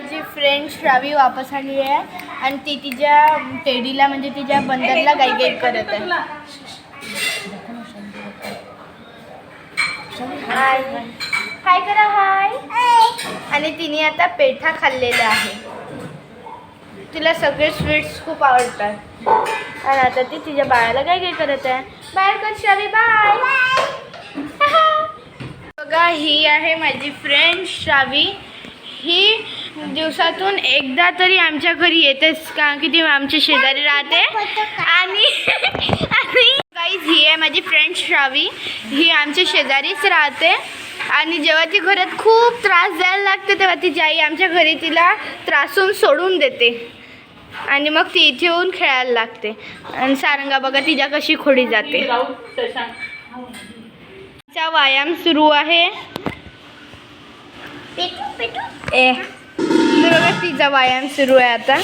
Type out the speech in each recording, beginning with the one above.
माझी फ्रेंड श्रावी वापस आली आहे आणि ती तिच्या टेडीला म्हणजे तिच्या बंदरला गाई गाई करत आहे. हाय हाय करा हाय आणि तिने आता पेठा खाल्लेला आहे. तिला सगळे स्वीट्स खूप आवडतात. आणि आता ती तिच्या बाळाला काय काय करत आहे. बाय कर श्रावी? बाय बघा ही आहे माझी फ्रेंड श्रावी. ही दिवसातून एकदा तरी आमच्या घरी येतेच कारण की ती आमच्या शेजारी राहते. आणि गाईज ही आहे माझी फ्रेंड श्रावी. ही आमच्या शेजारीच राहते. आणि जेव्हा ती घरात खूप त्रास द्यायला लागते तेव्हा तिची आई आमच्या घरी तिला त्रासून सोडून देते. आणि मग ती इथे येऊन खेळायला लागते. आणि सारंगा बघा तिच्या कशी खोडी जाते. चा व्यायाम सुरू आहे. ए. बघा तिचा व्यायाम सुरू आहे आता.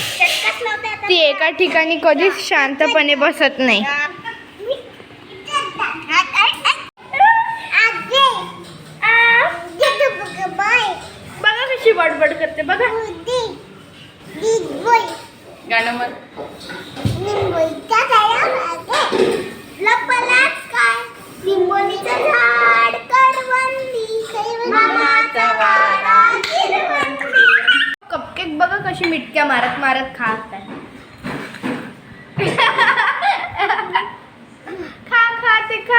ती एका ठिकाणी कधीच शांतपणे बसत नाही. बघा कशी बडबड करते बघा. गाणं म्हण. कशी मिटक्या मारत मारत खात आहे. खा खा ते खा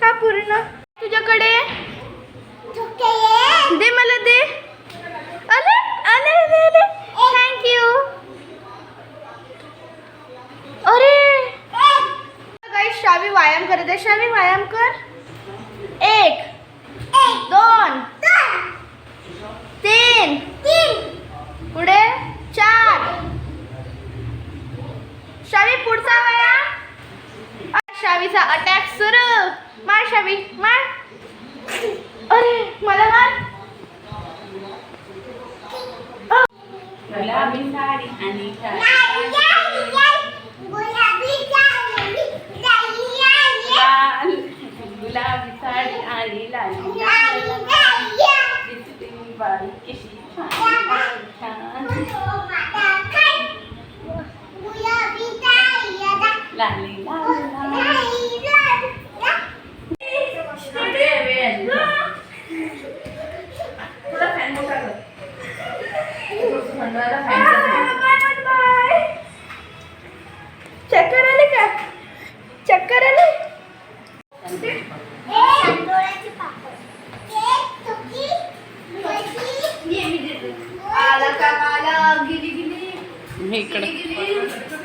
खा पूर्ण. तुझ्याकडे दे मला दे. अरे अरे अरे अरे थँक्यू अरे. काही श्रावी व्यायाम करत आहे श्रावी व्यायाम कर. एक, दोन, तीन. अ, अटॅक सुरू. मार श्रावी मार. अरे मला मार. गुलाबी साडी आणि लाल. गुलाबी साडी आणि लाल. कशी छान छान लाली लाल. फॅन मोठा चक्कर आले का? चक्कर आले? आला का आला? गिली गिली. इकडे. गरम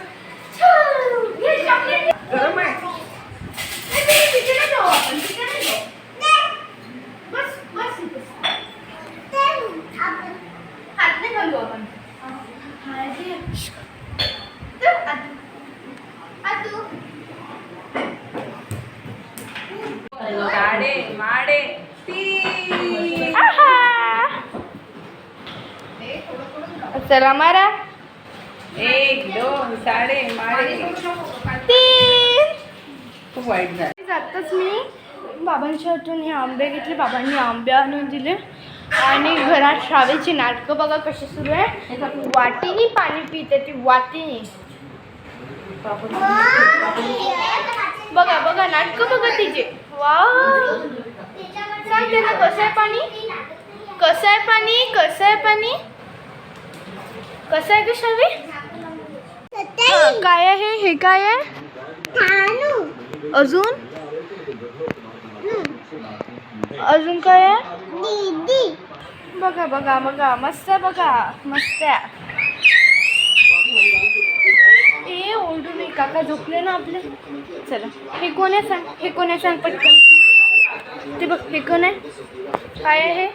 आहा. चला मारा. एक दोन साडे माडे. तीन. खूप वाईट झालं. जाताच मी. बाबांच्या हातून हे आंबे घेतले. बाबांनी आंबे आणून दिले. आणि घरात श्रावेची नाटकं बघा कशी सुरू आहे. वाटीनी पाणी पिते ती वाटीनी. बघा बघा नाटकं बघा तिचे. वा सांग त्याला कसं आहे पाणी? कसं आहे पाणी? कसं आहे पाणी? कसं आहे ग श्रावी? काय आहे? हे काय आहे? अजून? अजून काय आहे? बघा बघा बघा. मस्त बघा. मस्त आहे. ए ओरडू नाही काका झोपले ना आपले? चला. हे कोण आहे सांग? हे कोण आहे सांग पटकन. ते बघ हे कोण आहे? काय आहे?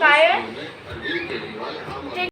काय आहे? ते